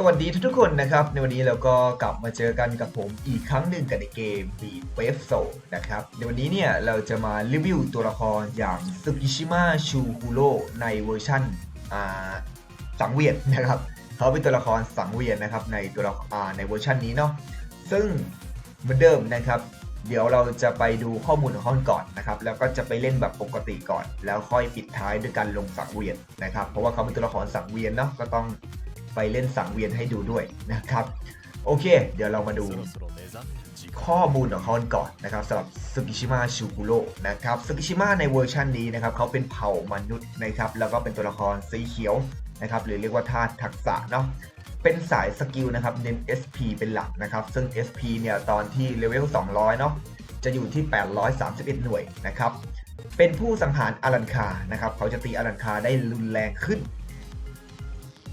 สวัสดีทุกๆคนนะครับ ในวันนี้เราก็กลับมาเจอกันกับผมอีกครั้งหนึ่งกับในเกม Beat Wave s o นะครับ ในวันนี้เนี่ยเราจะมารีวิวตัวละครอย่างซึกิชิมะชูคุโรในเวอร์ชั่นสังเวียนนะครับเขาเป็นตัวละครสังเวียนนะครับในตัวละครในเวอร์ชันนี้เนาะซึ่งเหมือนเดิมนะครับ เดี๋ยวเราจะไปดูข้อมูลของเขาก่อนนะครับแล้วก็จะไปเล่นแบบปกติก่อน แล้วค่อยปิดท้ายด้วยการลงสังเวียนนะครับเพราะว่าเขาเป็นตัวละครสังเวียนเนาะก็ต้อง ไปเล่นสังเวียนให้ดูด้วยนะครับ โอเค เดี๋ยวเรามาดูข้อมูลของเขาก่อนนะครับสำหรับสึกิชิมะชูกุโร่นะครับสึกิชิมะในเวอร์ชันนี้นะครับเขาเป็นเผ่ามนุษย์นะครับแล้วก็เป็นตัวละครสีเขียวนะครับหรือเรียกว่าธาตุทักษะเนาะเป็นสายสกิลนะครับเน้น SP เป็นหลักนะครับ ซึ่ง SP เนี่ยตอนที่เลเวล 200 เนาะจะอยู่ที่ 831 หน่วยนะครับ เป็นผู้สังหารอารันคานะครับ เขาจะตีอารันคาได้รุนแรงขึ้น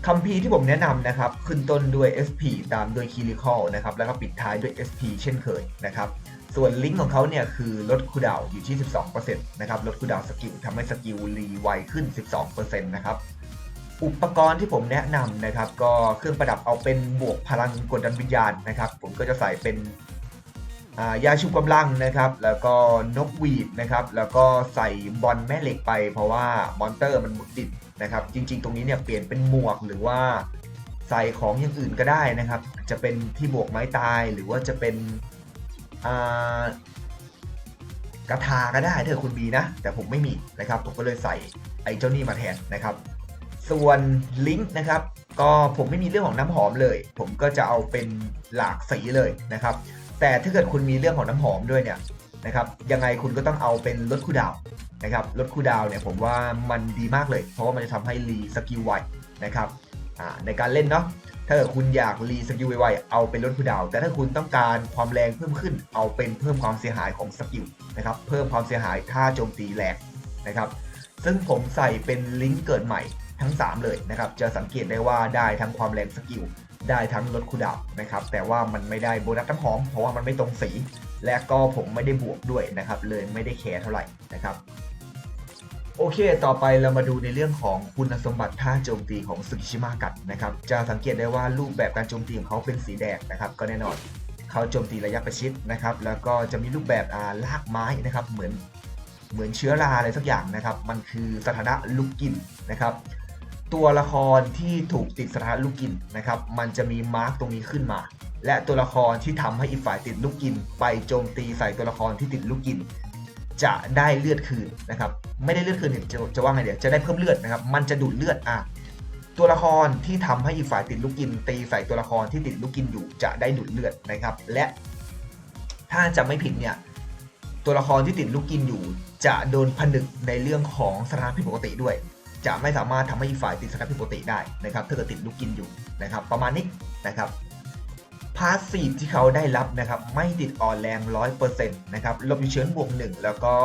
คัมภีร์ที่ผมแนะนำนะครับ ขึ้นต้นด้วย SP ตามด้วยคีริคอลนะครับ แล้วก็ปิดท้ายด้วย SP เช่นเคยนะครับ ส่วนลิงก์ของเขาเนี่ยคือลดคูดาวอยู่ที่ 12%นะครับ ลดคูดาวสกิลทำให้สกิลรีไวขึ้น 12%นะครับ อุปกรณ์ที่ผมแนะนำนะครับ ก็เครื่องประดับเอาเป็นบวกพลังกดดันวิญญาณนะครับ ผมก็จะใส่เป็นายาชุบกำลังนะครับ แล้วก็นกหวีดนะครับ แล้วก็ใส่บอลแม่เหล็กไป เพราะว่ามอนเตอร์มันหมุนติด นะครับ จริง ๆ ตรงนี้เนี่ยเปลี่ยนเป็นหมวกหรือว่าใส่ของอย่างอื่นก็ได้นะครับ จะเป็นที่บวกไม้ตายหรือว่าจะเป็นกระทาก็ได้ถ้าคุณมีนะ แต่ผมไม่มีนะครับ ผมก็เลยใส่ไอ้เจ้านี่มาแทนนะครับ ส่วนลิงก์นะครับ ก็ผมไม่มีเรื่องของน้ำหอมเลย ผมก็จะเอาเป็นหลากสีเลยนะครับ แต่ถ้าเกิดคุณมีเรื่องของน้ำหอมด้วยเนี่ย นะครับยังไงคุณก็ต้องเอาเป็นลดคูลดาวนะครับลดคูลดาวเนี่ยผมว่ามันดีมากเลย เพราะว่ามันจะทำให้รีสกิลไวนะครับในการเล่นเนาะถ้าเกิดคุณอยากรีสกิลไวๆเอาเป็นลดคูลดาว แต่ถ้าคุณต้องการความแรงเพิ่มขึ้น เอาเป็นเพิ่มความเสียหายของสกิลนะครับเพิ่มความเสียหายท่าโจมตีแรงนะครับซึ่งผมใส่เป็นลิงก์เกิดใหม่ทั้ง 3 เลยนะครับจะสังเกตได้ว่าได้ทั้งความแรงสกิลได้ทั้งลดคูดาวน์นะครับแต่ว่ามันไม่ได้โบนัสน้ำหอมเพราะว่ามันไม่ตรงสี และก็ผมไม่ได้บวกด้วยนะครับ เลยไม่ได้แคร์เท่าไหร่นะครับโอเค ต่อไปเรามาดูในเรื่องของคุณสมบัติท่าโจมตีของสึกิชิมะกันนะครับ จะสังเกตได้ว่ารูปแบบการโจมตีของเขาเป็นสีแดงนะครับ ก็แน่นอนเขาโจมตีระยะประชิดนะครับ แล้วก็จะมีรูปแบบอาลากไม้นะครับ เหมือนเหมือนเชื้อราอะไรสักอย่างนะครับ มันคือสถานะลูกกินนะครับ ตัวละครที่ถูกติดสถานะลูกกินนะครับ มันจะมีมาร์กตรงนี้ขึ้นมา และตัวละครที่ทำให้อีกฝ่ายติดลูกกิน ไปโจมตีใส่ตัวละครที่ติดลูกกิน จะได้เลือดคืนนะครับ ไม่ได้เลือดคืนเนี่ยจะจะว่าไงเดี๋ยวจะได้เพิ่มเลือดนะครับ มันจะดูดเลือดอะตัวละครที่ทำให้อีกฝ่ายติดลูกกิน ตีใส่ตัวละครที่ติดลูกกินอยู่จะได้ดูดเลือดนะครับ และถ้าจะไม่ผิดเนี่ยตัวละครที่ติดลูกกินอยู่ จะโดนผนึกในเรื่องของสถานะผิดปกติด้วย จะไม่สามารถทำให้อีกฝ่ายติดสถานะผิดปกติได้นะครับถ้าเกิดติดลูกกินอยู่นะครับ ประมาณนี้นะครับ พาสซีฟที่เขาได้รับนะครับ ไม่ติดอ่อนแรง 100%นะครับลบอยู่เชื้อบวกหนึ่งแล้วก็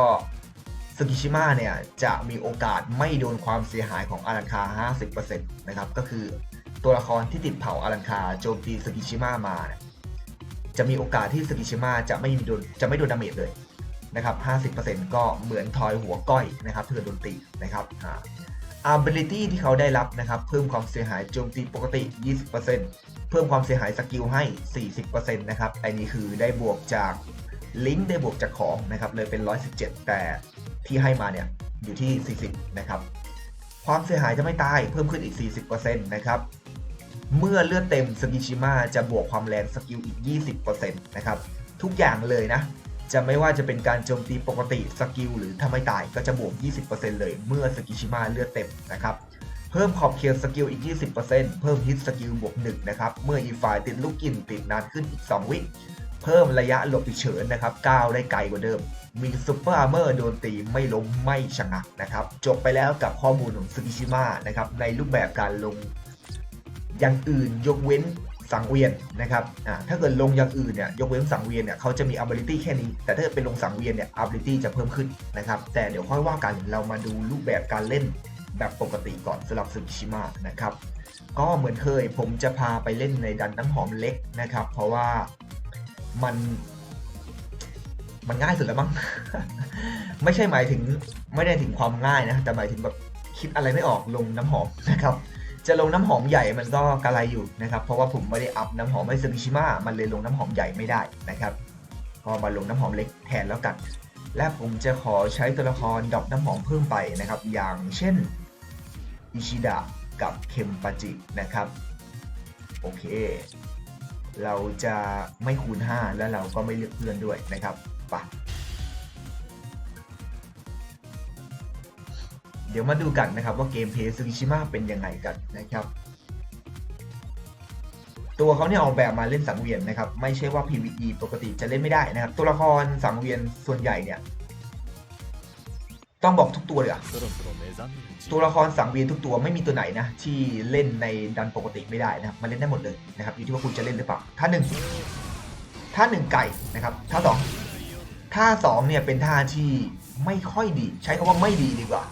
สกิชิมะเนี่ยจะมีโอกาสไม่โดนความเสียหายของอารันคา 50%นะครับก็คือตัวละครที่ติดเผาอารันคาโจมตีสกิชิมะมาเนี่ยจะมีโอกาสที่สกิชิมะจะไม่โดนจะไม่โดนดาเมจเลยนะครับ 50%ก็เหมือนทอยหัวก้อยนะครับถ้าเกิดโดนตีนะครับ ability ที่เขาได้รับนะครับ เพิ่มความเสียหายโจมตีปกติ 20%เพิ่มความเสียหายสกิลให้ 40%นะครับ อันนี้คือได้บวกจากลิงก์ได้บวกจากของนะครับ เลยเป็น 117 แต่ที่ให้มาเนี่ยอยู่ที่ 40 นะครับ ความเสียหายจะไม่ตายเพิ่มขึ้นอีก 40%นะครับ เมื่อเลือดเต็มสกิชิมะจะบวกความแรงสกิลอีก 20%นะครับ ทุกอย่างเลยนะ จะไม่ว่าจะเป็นการโจมตีปกติสกิลหรือถ้าไม่ตายก็จะบวก 20%เลยเมื่อสกิชิมะเลือดเต็มนะครับ เพิ่มขอบเขตสกิลอีก 20%เพิ่มฮิตสกิลบวก1นะครับเมื่ออีกฝ่ายติดลูกกินติดนานขึ้นอีก 2 วิเพิ่มระยะหลบฉุกเฉินนะครับก้าวได้ไกลกว่าเดิม มีซูเปอร์อาร์เมอร์โดนตีไม่ล้มไม่ชะงักนะครับ จบไปแล้วกับข้อมูลของสกิชิมะนะครับในรูปแบบการลงอย่างอื่นยกเว้น สังเวียนนะครับอ่าถ้าเกิดลงอย่างอื่นเนี่ยยกเว้นสังเวียนเนี่ยเขาจะมี ability แค่นี้ แต่ถ้าเกิดเป็นลงสังเวียนเนี่ย ability จะเพิ่มขึ้นนะครับแต่เดี๋ยวค่อยว่ากันเรามาดูรูปแบบการเล่นแบบปกติก่อนสำหรับซึกชิมะนะครับก็เหมือนเคยผมจะพาไปเล่นในดันน้ำหอมเล็กนะครับ เพราะว่ามันมันง่ายสุดแล้วมั้ง ไม่ใช่หมายถึงไม่ได้ถึงความง่ายนะ แต่หมายถึงแบบคิดอะไรไม่ออกลงน้ำหอมนะครับ จะลงน้ำหอมใหญ่มันก็กระไรอยู่นะครับ เพราะว่าผมไม่ได้อัพน้ำหอมให้ซึกิชิมะมันเลยลงน้ำหอมใหญ่ไม่ได้นะครับก็มาลงน้ำหอมเล็กแทนแล้วกัน และผมจะขอใช้ตัวละครดอกน้ำหอมเพิ่มไปนะครับ อย่างเช่นอิชิดะกับเคมปาจินะครับ โอเค เราจะไม่คูณ 5 แล้วเราก็ไม่เลือกเพื่อนด้วยนะครับไปะ เดี๋ยวมาดูกันนะครับว่าเกมเพย์ซูกิชิมะเป็นยังไงกันนะครับ ตัวเขาเนี่ยออกแบบมาเล่นสังเวียนนะครับ ไม่ใช่ว่า PVE ปกติจะเล่นไม่ได้นะครับ ตัวละครสังเวียนส่วนใหญ่เนี่ย ต้องบอกทุกตัวเลยอะตัวละครสังเวียนทุกตัวไม่มีตัวไหนนะ ที่เล่นในดันปกติไม่ได้นะครับมาเล่นได้หมดเลยนะครับ อยู่ที่ว่าคุณจะเล่นหรือเปล่าท่าหนึ่งท่าหนึ่งไก่นะครับท่าสองท่าสองเนี่ยเป็นท่าที่ไม่ค่อยดี ใช้คำว่าไม่ดีดีกว่า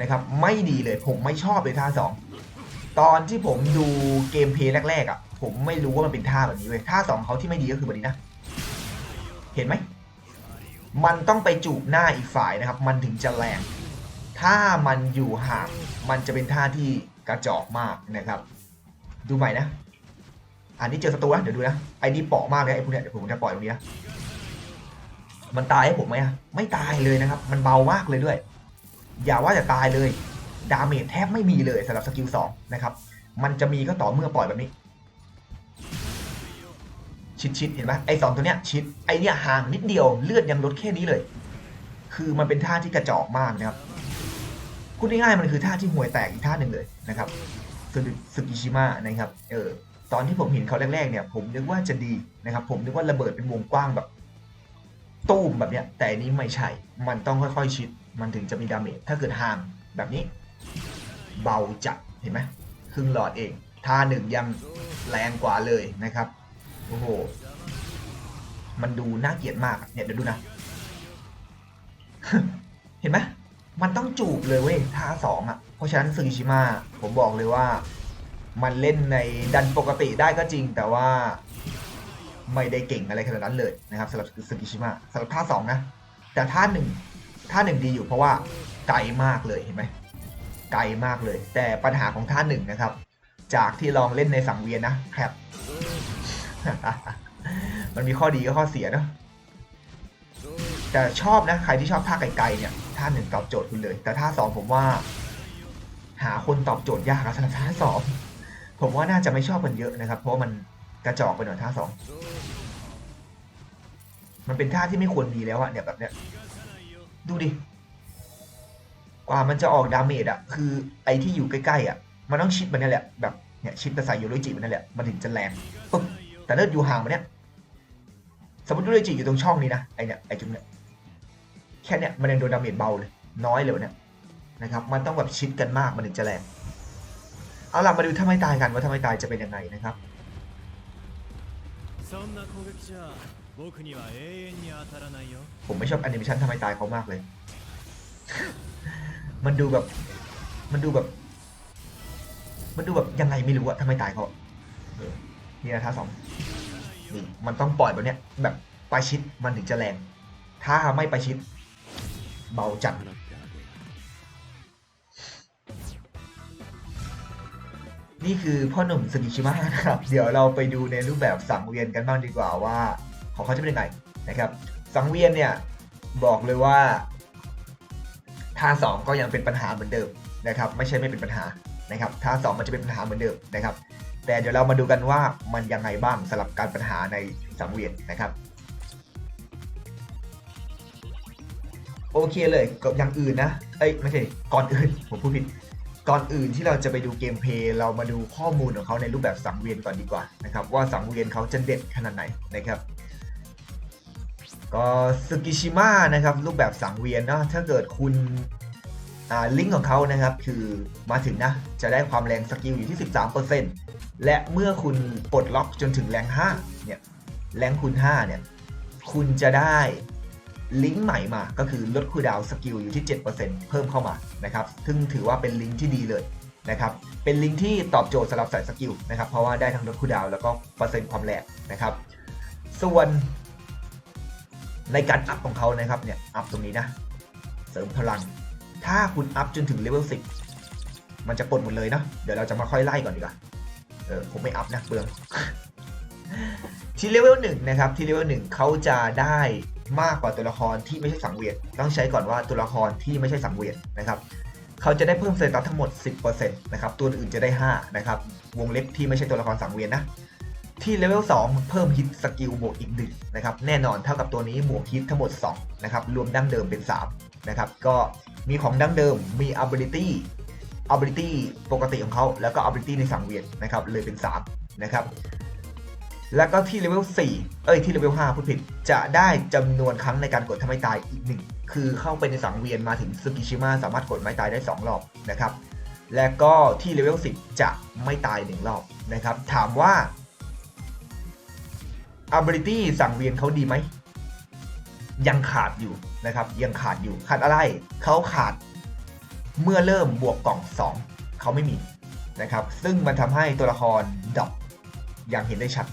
นะครับไม่ดีเลยผมไม่ชอบเลยท่าสองตอนที่ผมดูเกมเพลย์แรกๆอะผมไม่รู้ว่ามันเป็นท่าแบบนี้เว้ยท่าสองเขาที่ไม่ดีก็คือแบบนี้นะ เห็นไหมมันต้องไปจูบหน้าอีกฝ่ายนะครับ มันถึงจะแรง ถ้ามันอยู่ห่างมันจะเป็นท่าที่กระจอกมากนะครับ ดูใหม่นะ อันนี้เจอศัตรูนะเดี๋ยวดูนะไอ้นี่เปาะมากเลยไอ้พวกเนี้ยเดี๋ยวผมจะปล่อยตรงนี้นะมันตายให้ผมไหมอะไม่ตายเลยนะครับ มันเบามากเลยด้วย อย่าว่าจะตายเลย ดาเมจแทบไม่มีเลยสำหรับสกิลสองนะครับ มันจะมีก็ต่อเมื่อปล่อยแบบนี้ ชิดชิดๆเห็นไหมไอ้สองตัวเนี้ยชิดไอ้เนี่ยห่างนิดเดียวเลือดยังลดแค่นี้เลย คือมันเป็นท่าที่กระจอกมากนะครับพูดง่ายๆมันคือท่าที่ห่วยแตกอีกท่าหนึ่งเลยนะครับสึสึกิชิมะนะครับเออตอนที่ผมเห็นเขาแรกๆเนี่ยผมนึกว่าจะดีนะครับ ผมนึกว่าระเบิดเป็นวงกว้างแบบ ตู้มแบบเนี้ยแต่อันนี้ไม่ใช่ มันต้องค่อยๆชิด มันถึงจะมีดาเมจถ้าเกิดห่างแบบนี้ เบาจัดเห็นไหมครึ่งหลอดเองท่าหนึ่งยังแรงกว่าเลยนะครับโอ้โหมันดูน่าเกลียดมากเนี่ยเดี๋ยวดูนะ เห็นไหมมันต้องจูบเลยเว้ยท่าสองอะ เพราะฉะนั้นซึกิชิมะผมบอกเลยว่า มันเล่นในดันปกติได้ก็จริง แต่ว่าไม่ได้เก่งอะไรขนาดนั้นเลยนะครับสำหรับซึกิชิมะสำหรับท่าสองนะ แต่ท่าหนึ่ง ท่าหนึ่งดีอยู่เพราะว่าไกลมากเลยเห็นไหมไกลมากเลย แต่ปัญหาของท่าหนึ่งนะครับ จากที่ลองเล่นในสังเวียนนะแครมันมีข้อดีกับข้อเสียเนอะแต่ชอบนะ ใครที่ชอบท่าไกลๆเนี่ยท่าหนึ่งตอบโจทย์คุณเลย แต่ท่าสองผมว่า หาคนตอบโจทย์ยากอะสำหรับท่าสองผมว่าน่าจะไม่ชอบกันเยอะนะครับ เพราะมันกระจอกไปหน่อยท่าสองมันเป็นท่าที่ไม่ควรมีแล้วอะเนี่ยแบบเนี้ย ดูดิ กว่ามันจะออกดาเมจอะคือไอที่อยู่ใกล้ๆอะมันต้องชิดมันนั่นแหละ แบบเนี่ยชิดแต่ใส่ยูโรจิมันนั่นแหละ มันถึงจะแรงปึ๊บแต่เลิศอยู่ห่างมันเนี้ยสมมติยูโรจิอยู่ตรงช่องนี้นะไอเนี่ยไอจุดเนี้ยแค่เนี้ยมันยังโดนดาเมจเบาเลย น้อยเลยเนี่ยนะครับมันต้องแบบชิดกันมากมันถึงจะแรงเอาล่ะมาดูถ้าไม่ตายกันว่าถ้าไม่ตายจะเป็นยังไงนะครับ ผมไม่ชอบแอนิเมชันทำไมตายเขามากเลย มันดูแบบ มันดูแบบ มันดูแบบยังไงไม่รู้อะทำไมตายเขาเนี่ยท่าสองนี่มันต้องปล่อยแบบเนี้ย แบบไปชิดมันถึงจะแรง ถ้าไม่ไปชิด เบาจัดนี่คือพ่อหนุ่มสกิชิมะนะครับ เดี๋ยวเราไปดูในรูปแบบสังเวียนกันบ้างดีกว่าว่า ของเขาจะเป็นยังไงนะครับสังเวียนเนี่ยบอกเลยว่าท่าสองก็ยังเป็นปัญหาเหมือนเดิมนะครับไม่ใช่ไม่เป็นปัญหานะครับท่าสองมันจะเป็นปัญหาเหมือนเดิมนะครับ แต่เดี๋ยวเรามาดูกันว่ามันยังไงบ้างสำหรับการปัญหาในสังเวียนนะครับโอเคเลยกับอย่างอื่นนะ เอ้ยไม่ใช่ก่อนอื่นผมพูดผิด ก่อนอื่นที่เราจะไปดูเกมเพลย์เรามาดูข้อมูลของเขาในรูปแบบสังเวียนก่อนดีกว่านะครับว่าสังเวียนเขาจะเด็ดขนาดไหนนะครับ ก็สึกิชิมะนะครับรูปแบบสังเวียนเนาะถ้าเกิดคุณลิงก์ของเขานะครับคือมาถึงนะ จะได้ความแรงสกิลอยู่ที่ 13%และเมื่อคุณปลดล็อกจนถึงแรง 5 เนี่ย แรงคูณ5เนี่ย คุณจะได้ลิงก์ใหม่มา ก็คือลดคูดาวสกิลอยู่ที่ 7%เพิ่มเข้ามานะครับ ซึ่งถือว่าเป็นลิงก์ที่ดีเลยนะครับ เป็นลิงก์ที่ตอบโจทย์สำหรับสายสกิลนะครับ เพราะว่าได้ทั้งลดคูดาวแล้วก็เปอร์เซ็นต์ความแรงนะครับ ส่วน ในการอัพของเขานะครับเนี่ยอัพตรงนี้นะ เสริมพลัง ถ้าคุณอัพจนถึงเลเวล10มันจะปลดหมดเลยเนาะเดี๋ยวเราจะมาค่อยไล่ก่อนดีกว่าเออผมไม่อัพนะเปลืองที่เลเวลหนึ่งนะครับที่เลเวลหนึ่งเขาจะได้มากกว่าตัวละครที่ไม่ใช่สังเวียนต้องใช้ก่อนว่าตัวละครที่ไม่ใช่สังเวียนนะครับเขาจะได้เพิ่มเตตัสทั้งหมด 10%นะครับตัวอื่นจะได้ 5 นะครับ วงเล็บที่ไม่ใช่ตัวละครสังเวียนนะ ที่เลเวล2เพิ่มฮิตสกิลบวกอีกหนึ่งนะครับแน่นอนเท่ากับตัวนี้บวกฮิตทั้งหมด2นะครับรวมดั้งเดิมเป็น3นะครับก็มีของดั้งเดิมมี ability ability ปกติของเขาแล้วก็ ability ในสังเวียนนะครับเลยเป็น3นะครับแล้วก็ที่เลเวล4เอ้ยที่เลเวล5พูดผิดจะได้จำนวนครั้งในการกดทำให้ตายอีกหนึ่งคือเข้าไปในสังเวียนมาถึงซึกิชิมะสามารถกดไม้ตายได้ 2 รอบนะครับและก็ที่เลเวล10 จะไม่ตาย 1 รอบนะครับถามว่า ability สั่งเวียนเขาดีไหม ยังขาดอยู่นะครับ ยังขาดอยู่ขาดอะไร เขาขาดเมื่อเริ่มบวกกล่อง 2 เขาไม่มีนะครับ ซึ่งมันทำให้ตัวละครดรอปอย่างเห็นได้ชัด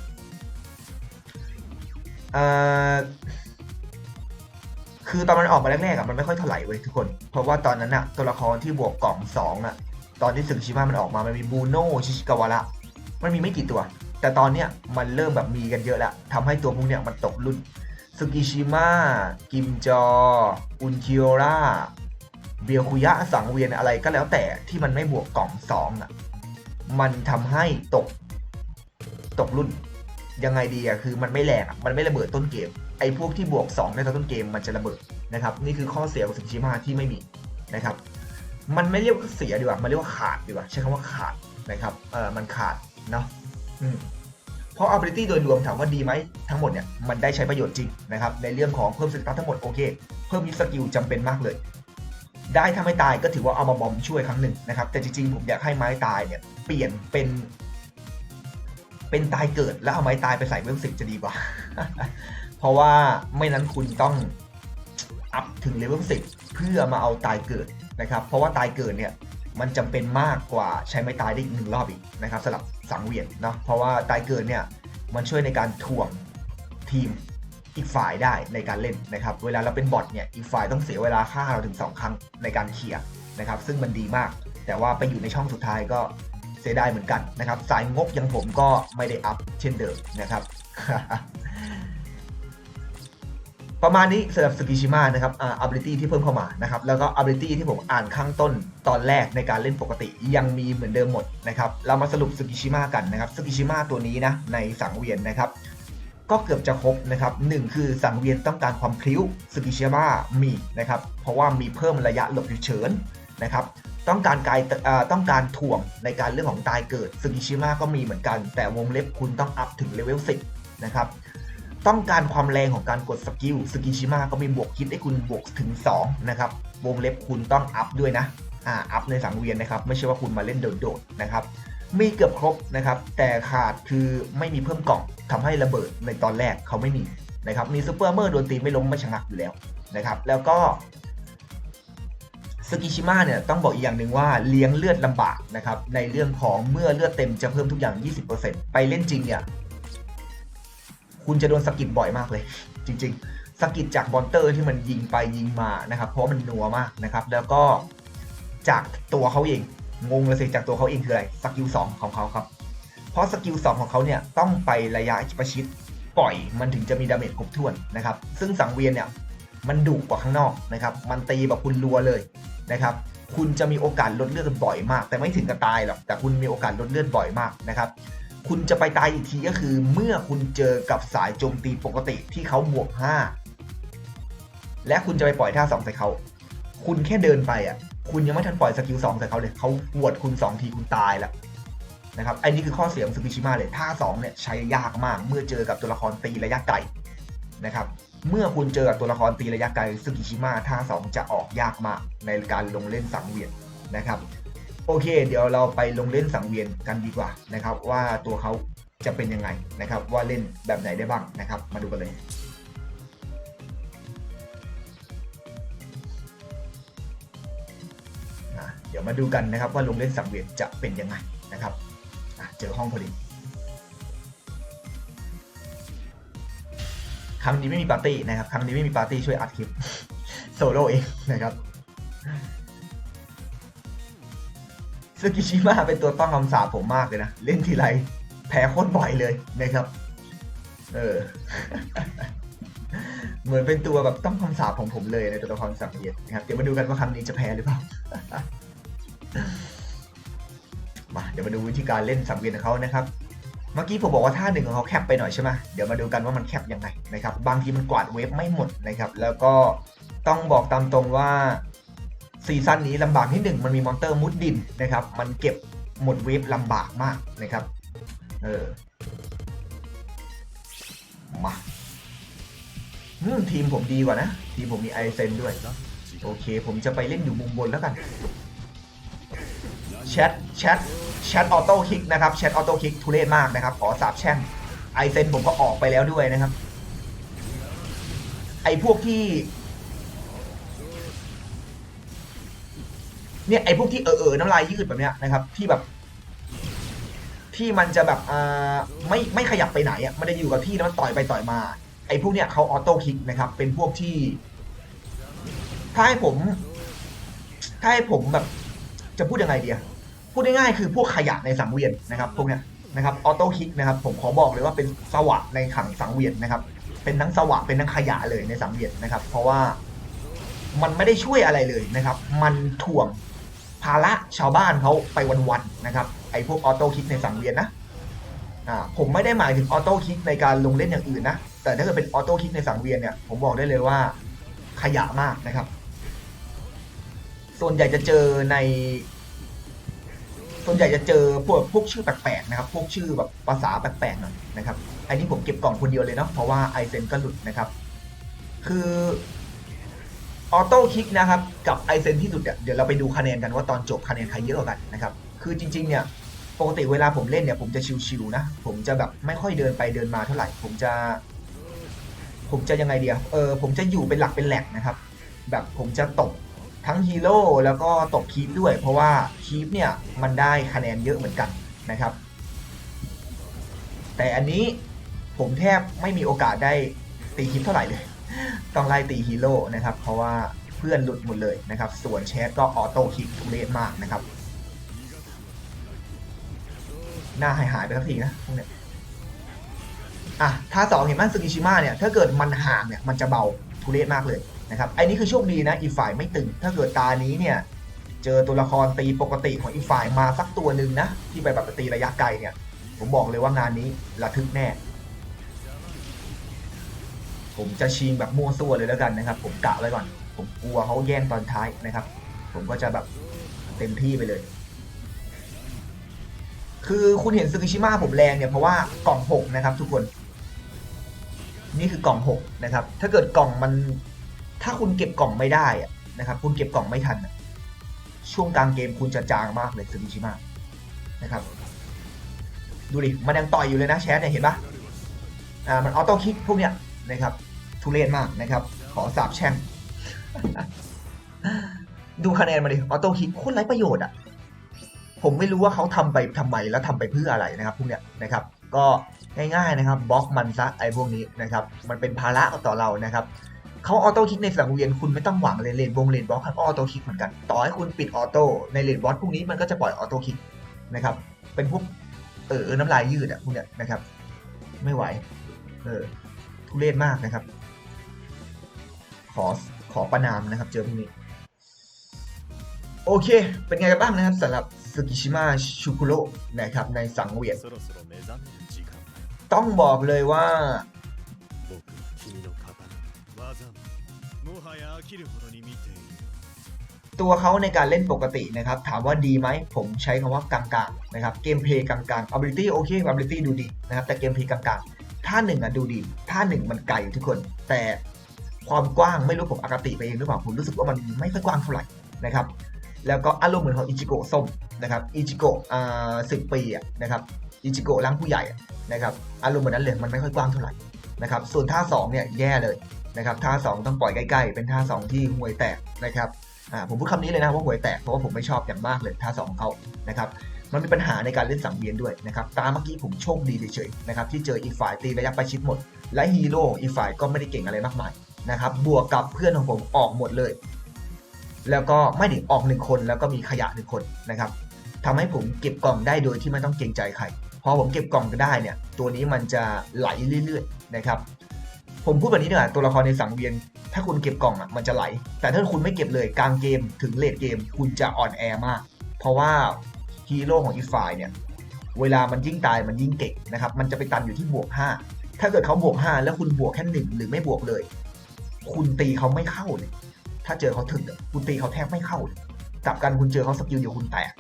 คือตอนมันออกมาแรกๆอะมันไม่ค่อยเท่าไหร่เว้ยทุกคน เพราะว่าตอนนั้นอะตัวละครที่บวกกล่อง2อะตอนที่สึกชิมามันออกมา มันมีบูโน่ชิชิกาวาระมันมีไม่กี่ตัว แต่ตอนเนี้ยมันเริ่มแบบมีกันเยอะแล้วทำให้ตัวพวกเนี้ยมันตกรุ่นสึกิชิมะกิมจอ อุนคิโอระเบียคุยะสังเวียนอะไรก็แล้วแต่ที่มันไม่บวกกล่อง2อะมันทำให้ตก ตกรุ่น ยังไงดีอะคือมันไม่แรงอะมันไม่ระเบิดต้นเกม ไอ้พวกที่บวก 2 ในตอนต้นเกมมันจะระเบิดนะครับ นี่คือข้อเสียของสึกิชิมะที่ไม่มีนะครับ มันไม่เรียกว่าเสียดีกว่า มันเรียกว่าขาดดีกว่า ใช้คำว่าขาดนะครับ เออมันขาดเนาะ เพราะ ability โดยรวมถามว่าดีไหมทั้งหมดเนี่ยมันได้ใช้ประโยชน์จริงนะครับในเรื่องของเพิ่มสกิลทั้งหมดโอเคเพิ่มมิสกิลจำเป็นมากเลย ได้ถ้าไม่ตายก็ถือว่าเอามาบอมช่วยครั้งหนึ่งนะครับแต่จริงๆผมอยากให้ไม้ตายเนี่ยเปลี่ยนเป็น เป็นตายเกิดแล้วเอาไม้ตายไปใส่เวลสิบจะดีกว่า เพราะว่าไม่นั้นคุณต้องอัพถึงเลเวลสิบเพื่อมาเอาตายเกิดนะครับเพราะว่าตายเกิดเนี่ย มันจำเป็นมากกว่าใช้ไม้ตายได้อีกหนึ่งรอบอีกนะครับสำหรับสังเวียนเนาะเพราะว่าตายเกิดเนี่ยมันช่วยในการถ่วงทีมอีกฝ่ายได้ในการเล่นนะครับ เวลาเราเป็นบอทเนี่ยอีกฝ่ายต้องเสียเวลาฆ่าเราถึง 2 ครั้งในการเคลียร์นะครับ ซึ่งมันดีมาก แต่ว่าไปอยู่ในช่องสุดท้ายก็เสียดายเหมือนกันนะครับ สายงบอย่างผมก็ไม่ได้อัพเช่นเดิมนะครับ ประมาณนี้สำหรับสกิชิมะนะครับอ่า ability ที่เพิ่มเข้ามานะครับแล้วก็ ability ที่ผมอ่านข้างต้นตอนแรกในการเล่นปกติยังมีเหมือนเดิมหมดนะครับเรามาสรุปสกิชิมะกันนะครับสกิชิมะตัวนี้นะในสังเวียนนะครับก็เกือบจะครบนะครับหนึ่งคือสังเวียนต้องการความพลิ้วสกิชิมะมีนะครับเพราะว่ามีเพิ่มระยะหลบฉุกเฉินนะครับต้องการกายต้องการถ่วงในการเรื่องของตายเกิดสกิชิมะก็มีเหมือนกัน แต่วงเล็บคุณต้องอัพถึงเลเวล10นะครับ ต้องการความแรงของการกดสกิลสกิชิมะก็มีบวกคิดให้คุณบวกถึง 2 นะครับ วงเล็บคุณต้องอัพด้วยนะอ่าอัพในสังเวียนนะครับ ไม่ใช่ว่าคุณมาเล่นโดดๆนะครับ มีเกือบครบนะครับ แต่ขาดคือไม่มีเพิ่มกล่องทำให้ระเบิดในตอนแรกเขาไม่มีนะครับ มีซูเปอร์เมอร์โดนตีไม่ล้มไม่ชะงักอยู่แล้วนะครับ แล้วก็สกิชิมะเนี่ยต้องบอกอีกอย่างหนึ่งว่าเลี้ยงเลือดลำบากนะครับในเรื่องของเมื่อเลือดเต็มจะเพิ่มทุกอย่าง 20%ไปเล่นจริงเนี่ย คุณจะโดนสกิดบ่อยมากเลย จริง ๆสกิดจากบอลเตอร์ที่มันยิงไปยิงมานะครับ เพราะมันนัวมากนะครับ แล้วก็จากตัวเขาเองงงเลยสิจากตัวเขาเองคืออะไรสกิล2ของเขาครับ เพราะสกิล2ของเขาเนี่ยต้องไประยะประชิดปล่อยมันถึงจะมีดาเมจครบถ้วนนะครับ ซึ่งสังเวียนเนี่ยมันดุกว่าข้างนอกนะครับ มันตีแบบคุณรัวเลยนะครับ คุณจะมีโอกาสลดเลือดบ่อยมาก แต่ไม่ถึงกับตายหรอก แต่คุณมีโอกาสลดเลือดบ่อยมากนะครับ คุณจะไปตายอีกทีก็คือ เมื่อคุณเจอกับสายโจมตีปกติที่เขาบวก 5 และคุณจะไปปล่อยท่า2ใส่เขาคุณแค่เดินไปอะ คุณยังไม่ทันปล่อยสกิล2ใส่เขาเลยเขาหวดคุณ 2 ทีคุณตายแล้วนะครับไอ้นี่คือข้อเสียของสกิชิมะเลยท่า2เนี่ยใช้ยากมาก เมื่อเจอกับตัวละครตีระยะไกลนะครับเมื่อคุณเจอกับตัวละครตีระยะไกลสกิชิมะท่า 2 จะออกยากมากในการลงเล่นสังเวียนนะครับ โอเค เดี๋ยวเราไปลงเล่นสังเวียนกันดีกว่านะครับ ว่าตัวเขาจะเป็นยังไงนะครับ ว่าเล่นแบบไหนได้บ้างนะครับ มาดูกันเลยอะเดี๋ยวมาดูกันนะครับว่าลงเล่นสังเวียนจะเป็นยังไงนะครับเจอห้องพอดีครั้งนี้ไม่มีปาร์ตี้นะครับ ครั้งนี้ไม่มีปาร์ตี้ช่วยอัดคลิปโซโล่เองนะครับ สกิชิมะเป็นตัวต้องคำสาปผมมากเลยนะ เล่นทีไรแพ้โคตรบ่อยเลยนะครับ เออ เหมือนเป็นตัวแบบต้องคำสาปของผมเลยในตัวละครสังเวียนนะครับ เดี๋ยวมาดูกันว่าครั้งนี้จะแพ้หรือเปล่า มาเดี๋ยวมาดูวิธีการเล่นสังเวียนของเขานะครับ เมื่อกี้ผมบอกว่าท่าหนึ่งของเขาแคบไปหน่อยใช่ไหมเดี๋ยวมาดูกันว่ามันแคบยังไงนะครับ บางทีมันกวาดเวฟไม่หมดนะครับ แล้วก็ต้องบอกตามตรงว่า ซีซั่นนี้ลำบากที่หนึ่งมันมีมอนเตอร์มุดดินนะครับ มันเก็บหมดเวฟลำบากมากนะครับ เออ มาอืมทีมผมดีกว่านะ ทีมผมมีไอเซนด้วย โอเค ผมจะไปเล่นอยู่มุมบนแล้วกันแชทแชทแชทออโต้คิกนะครับแชทออโต้คิกทุเรศมากนะครับ ขอสาบแช่งไอเซนผมก็ออกไปแล้วด้วยนะครับ ไอพวกที่ เนี่ยไอ้พวกที่เออเออน้ำลายยืดแบบเนี้ยนะครับที่แบบ ที่มันจะแบบอ่าไม่ไม่ขยับไปไหนอะมันจะอยู่กับที่แล้วมันต่อยไปต่อยมา ไอ้พวกเนี้ยเขาออโต้คิกนะครับ เป็นพวกที่ ถ้าให้ผม ถ้าให้ผมแบบ จะพูดยังไงดีอะพูดง่ายๆคือพวกขยะในสังเวียนนะครับพวกเนี้ยนะครับออโต้คิกนะครับ ผมขอบอกเลยว่าเป็นสวะในขังสังเวียนนะครับ เป็นทั้งสวะเป็นทั้งขยะเลยในสังเวียนนะครับ เพราะว่ามันไม่ได้ช่วยอะไรเลยนะครับ มันถ่วง ภาระชาวบ้านเขาไปวันๆนะครับไอ้พวกออโต้คิกในสังเวียนนะอ่าผมไม่ได้หมายถึงออโต้คิกในการลงเล่นอย่างอื่นนะ แต่ถ้าเกิดเป็นออโต้คิกในสังเวียนเนี่ย ผมบอกได้เลยว่าขยะมากนะครับ ส่วนใหญ่จะเจอใน ส่วนใหญ่จะเจอพวกพวกชื่อแปลกๆนะครับ พวกชื่อแบบภาษาแปลกๆหน่อยนะครับ อันนี้ผมเก็บกล่องคนเดียวเลยเนาะ เพราะว่าไอเซนก็หลุดนะครับ คือ ออโต้คิกนะครับกับไอเซนที่หลุดเนี่ยเดี๋ยวเราไปดูคะแนนกันว่าตอนจบคะแนนใครเยอะกว่ากันนะครับคือจริงๆเนี่ยปกติเวลาผมเล่นเนี่ยผมจะชิวๆนะผมจะแบบไม่ค่อยเดินไปเดินมาเท่าไหร่ ผมจะ ผมจะยังไงเดียเออผมจะอยู่เป็นหลักเป็นแหล่งนะครับ แบบผมจะตกทั้งฮีโร่แล้วก็ตกคีปด้วย เพราะว่าคีปเนี่ยมันได้คะแนนเยอะเหมือนกันนะครับ แต่อันนี้ผมแทบไม่มีโอกาสได้ตีคีปเท่าไหร่เลย ต้องไล่ตีฮีโร่นะครับ เพราะว่าเพื่อนหลุดหมดเลยนะครับ ส่วนแชทก็ออโต้คิกทุเรศมากนะครับ หน้าหายหายไปสักทีนะพวกเนี้ยอะถ้าสองเห็นมันซึกิชิมะเนี่ย ถ้าเกิดมันห่างเนี่ย มันจะเบาทุเรศมากเลยนะครับไอ้นี้คือโชคดีนะ อีกฝ่ายไม่ตึง ถ้าเกิดตานี้เนี่ย เจอตัวละครตีปกติของอีกฝ่ายมาสักตัวหนึ่งนะ ที่ไปแบบตีระยะไกลเนี่ย ผมบอกเลยว่างานนี้ระทึกแน่ ผมจะชิงแบบมั่วซั่วเลยแล้วกันนะครับ ผมกะไว้ก่อน ผมกลัวเขาแย่งตอนท้ายนะครับ ผมก็จะแบบเต็มที่ไปเลย คือคุณเห็นซึกิชิมะผมแรงเนี่ยเพราะว่ากล่องหกนะครับ ทุกคน นี่คือกล่องหกนะครับ ถ้าเกิดกล่องมัน ถ้าคุณเก็บกล่องไม่ได้นะครับ คุณเก็บกล่องไม่ทัน ช่วงกลางเกมคุณจะจางมากเลยซึกิชิมะนะครับ ดูดิมันยังต่อยอยู่เลยนะแชทเนี่ยเห็นปะอ่ามันออโต้คิกพวกเนี้ยนะครับ ทุเรศมากนะครับ ขอสาบแช่ง ดูคะแนนมาดิออโต้คิกโคตรไร้ประโยชน์อะ ผมไม่รู้ว่าเขาทำไปทำไมแล้วทำไปเพื่ออะไรนะครับพวกเนี้ยนะครับ ก็ง่ายๆนะครับบล็อกมันซะไอ้พวกนี้นะครับ มันเป็นภาระต่อเรานะครับเขาออโต้คิกในสังเวียนคุณไม่ต้องหวังเลยเลนวงเลนบล็อกเขาก็ออโต้คิกเหมือนกัน ต่อให้คุณปิดออโต้ในเลนบล็อสพวกนี้มันก็จะปล่อยออโต้คิกนะครับ เป็นพวกเออน้ำลายยืดอะพวกเนี้ยนะครับ ไม่ไหว เออทุเรศมากนะครับ อขอประนามนะครับ เจอพวกนี้ โอเค เป็นไงกันบ้างนะครับสำหรับสกิชิมะชูคุโรนะครับ ในสังเวียนต้องบอกเลยว่าตัวเขาในการเล่นปกตินะครับ ถามว่าดีไหม ผมใช้คำว่ากลางๆนะครับ เกมเพลย์กลางๆ ability โอเค ability ดูดีนะครับ แต่เกมเพลย์กลางๆ ท่าหนึ่งอะดูดี ท่าหนึ่งมันไกลทุกคน แต่ ความกว้างไม่รู้ผมอคติไปเองหรือเปล่าผมรู้สึกว่ามันไม่ค่อยกว้างเท่าไหร่นะครับแล้วก็อารมณ์เหมือนของอิจิโกะส้มนะครับอิจิโกะอ่าสิบปีอะนะครับอิจิโกะร่างผู้ใหญ่นะครับอารมณ์เหมือนนั้นเลยมันไม่ค่อยกว้างเท่าไหร่นะครับส่วนท่าสองเนี่ยแย่เลยนะครับท่าสองต้องปล่อยใกล้ๆ เป็นท่าสองที่ห่วยแตกนะครับอ่าผมพูดคำนี้เลยนะว่าห่วยแตกเพราะว่าผมไม่ชอบอย่างมากเลยท่าสองเขานะครับมันมีปัญหาในการเล่นสังเวียนด้วยนะครับตามเมื่อกี้ผมโชคดีเฉยๆนะครับที่เจออีกฝ่ายตีระยะประชิดหมด และฮีโร่อีกฝ่ายก็ไม่ได้เก่งอะไรมากมาย นะครับบวกกับเพื่อนของผมออกหมดเลย แล้วก็ไม่ถึงออกหนึ่งคนแล้วก็มีขยะหนึ่งคนนะครับทำให้ผมเก็บกล่องได้โดยที่ไม่ต้องเกรงใจใครพอผมเก็บกล่องได้เนี่ยตัวนี้มันจะไหลเรื่อยๆนะครับผมพูดแบบนี้ดีกว่าตัวละครในสังเวียน ถ้าคุณเก็บกล่องอะมันจะไหล แต่ถ้าคุณไม่เก็บเลยกลางเกมถึงเลดเกม คุณจะอ่อนแอมาก เพราะว่าฮีโร่ของอีกฝ่ายเนี่ยเวลามันยิ่งตายมันยิ่งเก่งนะครับมันจะไปตันอยู่ที่บวก 5 ถ้าเกิดเขาบวก 5 แล้วคุณบวกแค่หนึ่งหรือไม่บวกเลย คุณตีเขาไม่เข้าเลยถ้าเจอเขาถึงคุณตีเขาแทบไม่เข้าเลยกลับกันคุณเจอเขาสกิลเดียวคุณแตก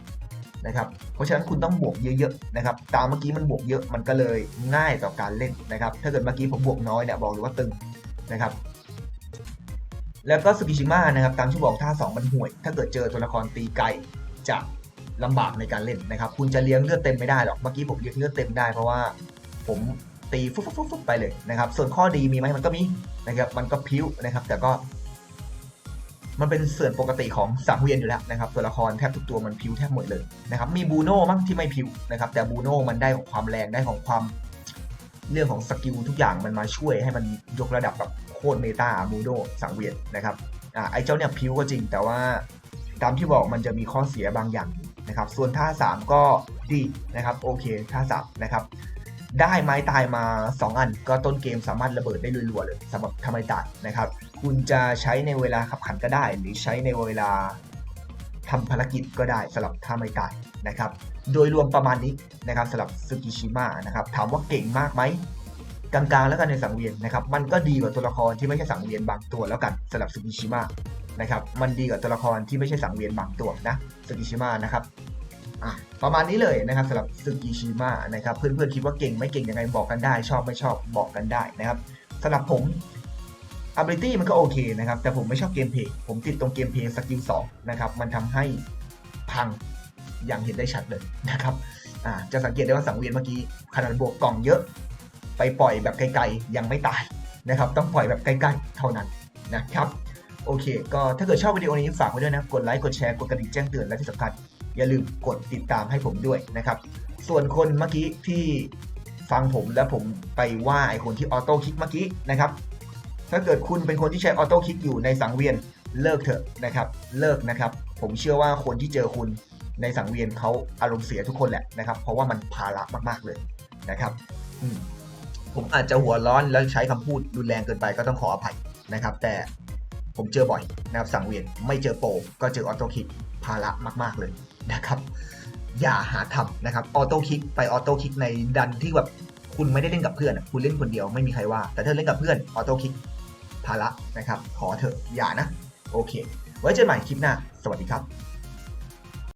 นะครับ เพราะฉะนั้นคุณต้องบวกเยอะๆนะครับ ตามเมื่อกี้มันบวกเยอะมันก็เลยง่ายต่อการเล่นนะครับ ถ้าเกิดเมื่อกี้ผมบวกน้อยเนี่ยบอกเลยว่าตึงนะครับ แล้วก็สกิชิมะนะครับตามที่บอกท่าสองมันห่วย ถ้าเกิดเจอตัวละครตีไกลจะลำบากในการเล่นนะครับ คุณจะเลี้ยงเลือดเต็มไม่ได้หรอก เมื่อกี้ผมเลี้ยงเลือดเต็มได้เพราะว่าผม ตีฟุ๊บฟุ๊บฟุ๊บไปเลยนะครับ ส่วนข้อดีมีไหมมันก็มีนะครับ มันก็พิ้วนะครับ แต่ก็มันเป็นส่วนปกติของสังเวียนอยู่แล้วนะครับตัวละครแทบทุกตัวมันพิ้วแทบหมดเลยนะครับมีบูโน่มั้งที่ไม่พิ้วนะครับแต่บูโน่มันได้ของความแรงได้ของความเรื่องของสกิลทุกอย่างมันมาช่วยให้มันยกระดับแบบโคตรเมตาบูโดสังเวียนนะครับอ่าไอ้เจ้าเนี่ยพิ้วก็จริง แต่ว่าตามที่บอกมันจะมีข้อเสียบางอย่างนะครับส่วนท่า 3 ก็ดีนะครับโอเคท่า3นะครับ ได้ไม้ตายมา 2 อัน ก็ต้นเกมสามารถระเบิดได้รัวๆเลยสำหรับทำไมตายนะครับ คุณจะใช้ในเวลาขับขันก็ได้ หรือใช้ในเวลาทำภารกิจก็ได้สำหรับท่าไม้ตายนะครับ โดยรวมประมาณนี้นะครับสำหรับซึกิชิมะนะครับ ถามว่าเก่งมากไหมกลางๆแล้วกันในสังเวียนนะครับ มันก็ดีกว่าตัวละครที่ไม่ใช่สังเวียนบางตัวแล้วกันสำหรับซึกิชิมะนะครับ มันดีกว่าตัวละครที่ไม่ใช่สังเวียนบางตัวนะซึกิชิมะนะครับอะ ประมาณนี้เลยนะครับสำหรับซึกิชิมะนะครับเพื่อนๆคิดว่าเก่งไม่เก่งยังไงบอกกันได้ ชอบไม่ชอบบอกกันได้นะครับสำหรับผม ability มันก็โอเคนะครับ แต่ผมไม่ชอบเกมเพลย์ผมติดตรงเกมเพลย์สกิล2นะครับมันทำให้พังอย่างเห็นได้ชัดเลยนะครับจะสังเกตได้ว่าสังเวียนเมื่อกี้ขนาดบวกกล่องเยอะ ไปปล่อยแบบไกลๆยังไม่ตายนะครับต้องปล่อยแบบใกล้ๆเท่านั้นนะครับโอเค ก็ถ้าเกิดชอบวิดีโอนี้ฝากไว้ด้วยนะ กดไลค์ กดแชร์ กดกระดิ่งแจ้งเตือนและที่สำคัญ อย่าลืมกดติดตามให้ผมด้วยนะครับ ส่วนคนเมื่อกี้ที่ฟังผมแล้วผมไปว่าไอคนที่ออโต้คลิกเมื่อกี้นะครับ ถ้าเกิดคุณเป็นคนที่ใช้ออโต้คลิกอยู่ในสังเวียนเลิกเถอะนะครับ เลิกนะครับ ผมเชื่อว่าคนที่เจอคุณในสังเวียนเขาอารมณ์เสียทุกคนแหละนะครับ เพราะว่ามันภาระมากๆเลยนะครับผมอาจจะหัวร้อนแล้วใช้คำพูดรุนแรงเกินไปก็ต้องขออภัยนะครับ แต่ผมเจอบ่อยนะครับสังเวียนไม่เจอโปรก็เจอออโต้คิกภาระมาก ๆเลย นะครับ อย่าหาทำนะครับออโต้คลิกไปออโต้คลิกในดันที่แบบคุณไม่ได้เล่นกับเพื่อนคุณเล่นคนเดียวไม่มีใครว่า แต่ถ้าเล่นกับเพื่อนออโต้คลิกภาระนะครับ ขอเถอะอย่านะ โอเค ไว้เจอกันใหม่คลิปหน้า สวัสดีครับ